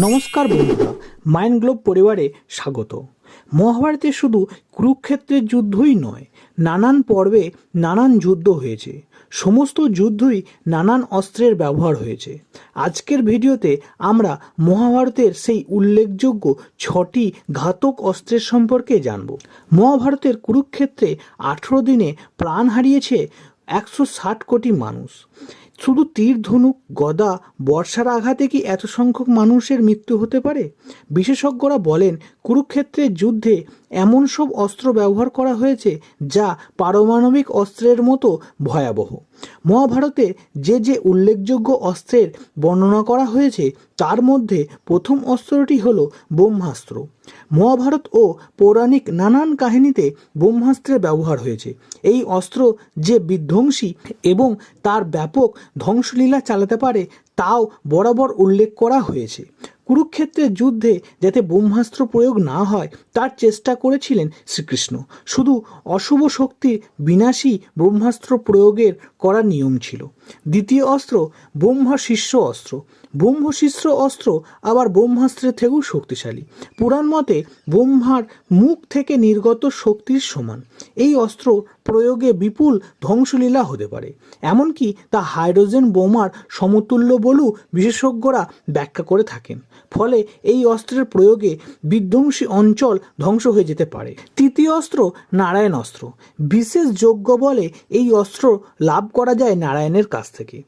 নমস্কার বন্ধুরা mind globe পরিবারে স্বাগত। মহাভারতে শুধু কুরুক্ষেত্রের যুদ্ধই নয়, নানান পর্বে নানান যুদ্ধ হয়েছে। সমস্ত যুদ্ধই নানান অস্ত্রের ব্যবহার হয়েছে। আজকের ভিডিওতে আমরা মহাভারতের সেই উল্লেখযোগ্য ছটি ঘাতক অস্ত্রের সম্পর্কে জানব। মহাভারতের কুরুক্ষেত্রে আঠেরো দিনে প্রাণ হারিয়েছে একশো ষাট কোটি মানুষ। শুধু তীর, ধনুক, গদা, বর্ষার আঘাতে কি এত সংখ্যক মানুষের মৃত্যু হতে পারে? বিশেষজ্ঞরা বলেন কুরুক্ষেত্রের যুদ্ধে এমন সব অস্ত্র ব্যবহার করা হয়েছে যা পারমাণবিক অস্ত্রের মতো ভয়াবহ। মহাভারতে যে যে উল্লেখযোগ্য অস্ত্রের বর্ণনা করা হয়েছে, তার মধ্যে প্রথম অস্ত্রটি হল ব্রহ্মাস্ত্র। মহাভারত ও পৌরাণিক নানান কাহিনীতে ব্রহ্মাস্ত্রের ব্যবহার হয়েছে। এই অস্ত্র যে বিধ্বংসী এবং তার ব্যাপক ধ্বংসলীলা চালাতে পারে, তাও বরাবর উল্লেখ করা হয়েছে। কুরুক্ষেত্রের যুদ্ধে যাতে ব্রহ্মাস্ত্র প্রয়োগ না হয়, তার চেষ্টা করেছিলেন শ্রীকৃষ্ণ। শুধু অশুভ শক্তির বিনাশী ব্রহ্মাস্ত্র প্রয়োগের করা নিয়ম ছিল। দ্বিতীয় অস্ত্র, ব্রহ্মা শিষ্য অস্ত্র। ব্রহ্ম শিষ্য অস্ত্র আবার ব্রহ্মাস্ত্রের থেকেও শক্তিশালী। পুরাণ মতে ব্রহ্মার মুখ থেকে নির্গত শক্তির সমান। এই অস্ত্র প্রয়োগে বিপুল ধ্বংসলীলা হতে পারে। এমনকি তা হাইড্রোজেন বোমার সমতুল্য বলেও বিশেষজ্ঞরা ব্যাখ্যা করে থাকেন। ফলে এই অস্ত্রের প্রয়োগে বিধ্বংসী অঞ্চল ধ্বংস হয়ে যেতে পারে। তৃতীয় অস্ত্র নারায়ণ অস্ত্র। বিশেষ যোগ্য বলে এই অস্ত্র লাভ করা যায় নারায়ণের কাছ। থেকে।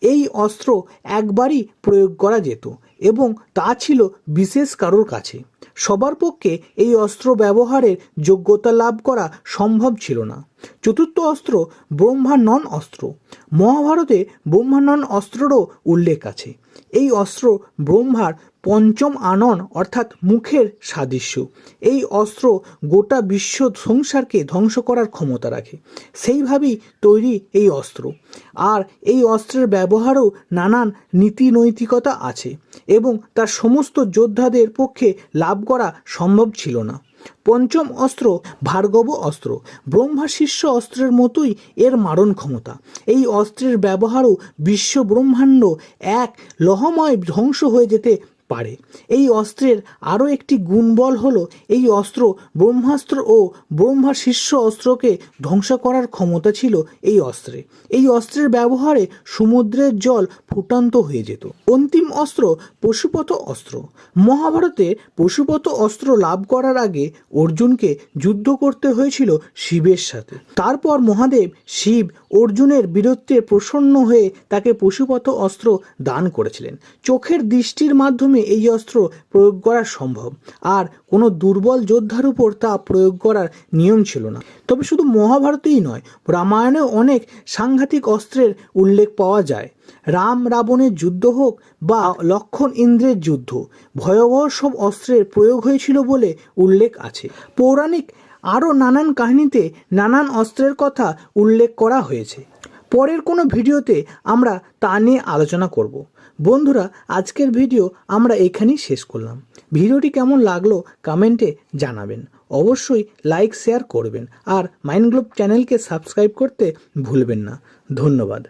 এই অস্ত্র একবারই প্রয়োগ করা যেত এবং তা ছিল বিশেষ কারোর কাছে। সবার পক্ষে এই অস্ত্র ব্যবহারের যোগ্যতা লাভ করা সম্ভব ছিল না। চতুর্থ অস্ত্র ব্রহ্মানন অস্ত্র। মহাভারতে ব্রহ্মানন অস্ত্ররও উল্লেখ আছে। এই অস্ত্র ব্রহ্মার পঞ্চম আনন অর্থাৎ মুখের সাদৃশ্য। এই অস্ত্র গোটা বিশ্ব সংসারকে ধ্বংস করার ক্ষমতা রাখে। সেইভাবেই তৈরি এই অস্ত্র। আর এই অস্ত্রের ব্যবহারও নানান নীতি নৈতিকতা আছে এবং তার সমস্ত যোদ্ধাদের পক্ষে লাভ করা সম্ভব ছিল না। পঞ্চম অস্ত্র ভার্গব অস্ত্র। ব্রহ্মা শিষ্য অস্ত্রের মতোই এর মারণ ক্ষমতা। এই অস্ত্রের ব্যবহারও বিশ্ব ব্রহ্মাণ্ড এক লহময় ধ্বংস হয়ে যেতে পারে। এই অস্ত্রের আরও একটি গুণবল হল, এই অস্ত্র ব্রহ্মাস্ত্র ও ব্রহ্মা শিষ্য অস্ত্রকে ধ্বংস করার ক্ষমতা ছিল এই অস্ত্রে। এই অস্ত্রের ব্যবহারে সমুদ্রের জল ফুটান্ত হয়ে যেত। অন্তিম অস্ত্র পশুপত অস্ত্র। মহাভারতে পশুপত অস্ত্র লাভ করার আগে অর্জুনকে যুদ্ধ করতে হয়েছিল শিবের সাথে। তারপর মহাদেব শিব অর্জুনের বীরত্বে প্রসন্ন হয়ে তাকে পশুপত অস্ত্র দান করেছিলেন। চোখের দৃষ্টির মাধ্যমে এই অস্ত্র প্রয়োগ করা সম্ভব। আর কোনো দুর্বল যোদ্ধার উপর তা প্রয়োগ করার নিয়ম ছিল না। তবে শুধু মহাভারতেই নয়, রামায়ণেও অনেক সাংঘাতিক অস্ত্রের উল্লেখ পাওয়া যায়। রাম রাবণের যুদ্ধ হোক বা লক্ষণ ইন্দ্রের যুদ্ধ, ভয়াবহ সব অস্ত্রের প্রয়োগ হয়েছিল বলে উল্লেখ আছে। পৌরাণিক আরও নানান কাহিনীতে নানান অস্ত্রের কথা উল্লেখ করা হয়েছে। পরের কোনো ভিডিওতে আমরা তা নিয়ে আলোচনা করব। বন্ধুরা, আজকের ভিডিও আমরা এখানেই শেষ করলাম। ভিডিওটি কেমন লাগল কমেন্টে জানাবেন। অবশ্যই লাইক, শেয়ার করবেন। আর মাইন্ড গ্লোব চ্যানেলকে সাবস্ক্রাইব করতে ভুলবেন না। ধন্যবাদ।